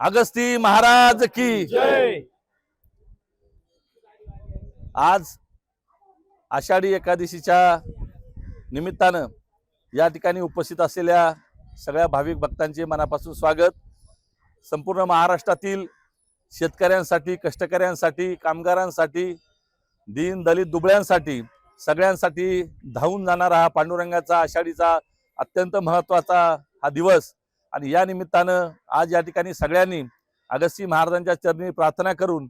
अगस्ती महाराज की जय. आज आषाढी एकादशीच्या निमित्तानं या ठिकाणी उपस्थित असलेल्या सगळ्या भाविक भक्तांचे मनापासून स्वागत. संपूर्ण महाराष्ट्रातील शेतकऱ्यांसाठी कष्टकऱ्यांसाठी कामगारांसाठी दीन दलित दुबळ्यांसाठी सगळ्यांसाठी धावून जाणारा हा पांडुरंगाचा आषाढीचा अत्यंत महत्त्वाचा हा दिवस आणि या निमित्तानं आज या ठिकाणी सगळ्यांनी अगस्ती महाराजांच्या चरणी प्रार्थना करून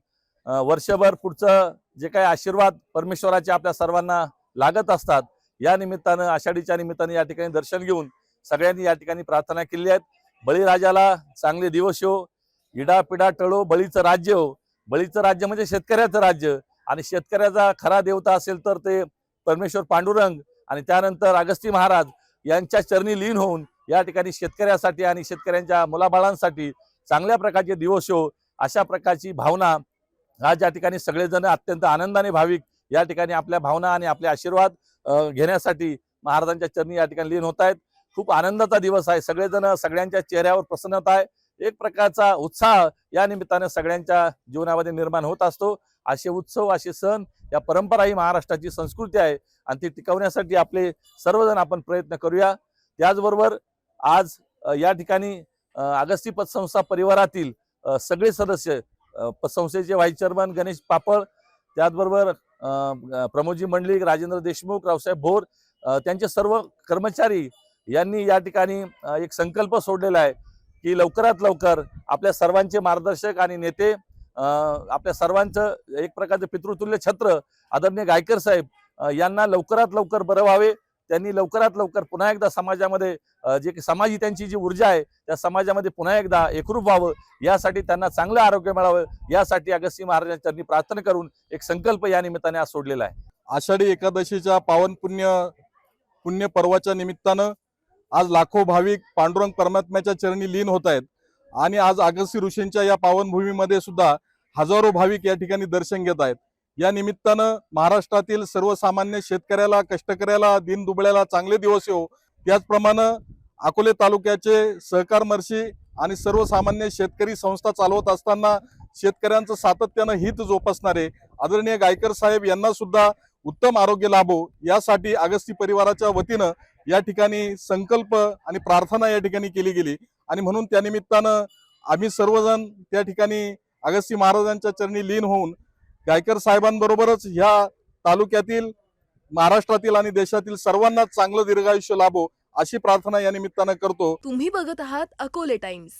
वर्षभर पुढचं जे काही आशीर्वाद परमेश्वराचे आपल्या सर्वांना लागत असतात या निमित्तानं आषाढीच्या निमित्तानं या ठिकाणी दर्शन घेऊन सगळ्यांनी या ठिकाणी प्रार्थना केली आहेत. बळीराजाला चांगले दिवस हो. इडा पिडा टळो बळीचं राज्य हो. बळीचं राज्य म्हणजे शेतकऱ्याचं राज्य. आणि शेतकऱ्याचा खरा देवता असेल तर ते परमेश्वर पांडुरंग आणि त्यानंतर अगस्ती महाराज यांच्या चरणी लीन होऊन या ठिकाणी शेतकऱ्यासाठी आणि शेतकऱ्यांच्या मुलाबाळांसाठी चांगल्या प्रकारचे दिवस हो अशा प्रकारची भावना आज या ठिकाणी सगळेजण अत्यंत आनंदाने भाविक या ठिकाणी आपल्या भावना आणि आपले आशीर्वाद घेण्यासाठी महाराजांच्या चरणी या ठिकाणी लीन होत आहेत खूप आनंदाचा दिवस आहे. सगळेजण सगळ्यांच्या चेहऱ्यावर प्रसन्नता आहे. एक प्रकारचा उत्साह या निमित्ताने सगळ्यांच्या जीवनामध्ये निर्माण होत असतो. असे उत्सव असे सण या परंपरा ही महाराष्ट्राची संस्कृती आहे आणि ती टिकवण्यासाठी आपले सर्वजण आपण प्रयत्न करूया. त्याचबरोबर आज या ठिकाणी आगस्ती अगस्ती पतसंस्था परिवारातील सगळे सदस्य पतसंस्थेचे व्हाईस चेअरमन गणेश पापळ त्याचबरोबर प्रमोदजी मंडलिक राजेंद्र देशमुख रावसाहेब भोर त्यांचे सर्व कर्मचारी यांनी या ठिकाणी एक संकल्प सोडलेला आहे. की लवकरात लवकर आपल्या सर्वांचे मार्गदर्शक आणि नेते आपल्या सर्वांचं एक प्रकारचं पितृतुल्य छत्र आदरणीय गायकर साहेब यांना लवकरात लवकर बरं व्हावे. त्यांनी लवकरात लवकर पुन्हा एकदा समाजामध्ये जे समाज समाजी त्यांची जी ऊर्जा आहे त्या समाजामध्ये पुन्हा एकदा एकरूप व्हावं. यासाठी त्यांना चांगलं आरोग्य मिळावं. यासाठी अगस्ती महाराजांच्या प्रार्थना करून एक संकल्प या निमित्ताने आज सोडलेला आहे. आषाढी एकादशीच्या पावन पुण्य पुण्य पर्वाच्या निमित्तानं आज लाखो भाविक पांडुरंग परमात्म्याच्या चरणी लीन होत आहेत. आणि आज अगस्ती ऋषींच्या या पावनभूमीमध्ये सुद्धा हजारो भाविक या ठिकाणी दर्शन घेत आहेत. या निमित्तानं महाराष्ट्रातील सर्वसामान्य शेतकऱ्याला कष्टकऱ्याला दिनदुबळ्याला चांगले दिवस येऊ त्याचप्रमाणे अकोले तालुक्याचे सहकार मर्शी आणि सर्वसामान्य शेतकरी संस्था चालवत असताना शेतकऱ्यांचं सातत्यानं हित जोपासणारे आदरणीय गायकर साहेब यांना सुद्धा उत्तम आरोग्य लाभो. यासाठी अगस्ती परिवाराच्या वतीनं या ठिकाणी संकल्प आणि प्रार्थना या ठिकाणी केली गेली. आणि म्हणून त्या निमित्तानं आम्ही सर्वजण त्या ठिकाणी अगस्ती महाराजांच्या चरणी लीन होऊन गायकर साहेबांबरोबरच ह्या तालुक्यातील महाराष्ट्रातील आणि देशातील सर्वांना चांगलं दीर्घायुष्य लाभो अशी प्रार्थना या निमित्तानं करतो. तुम्ही बघत आहात अकोले टाइम्स.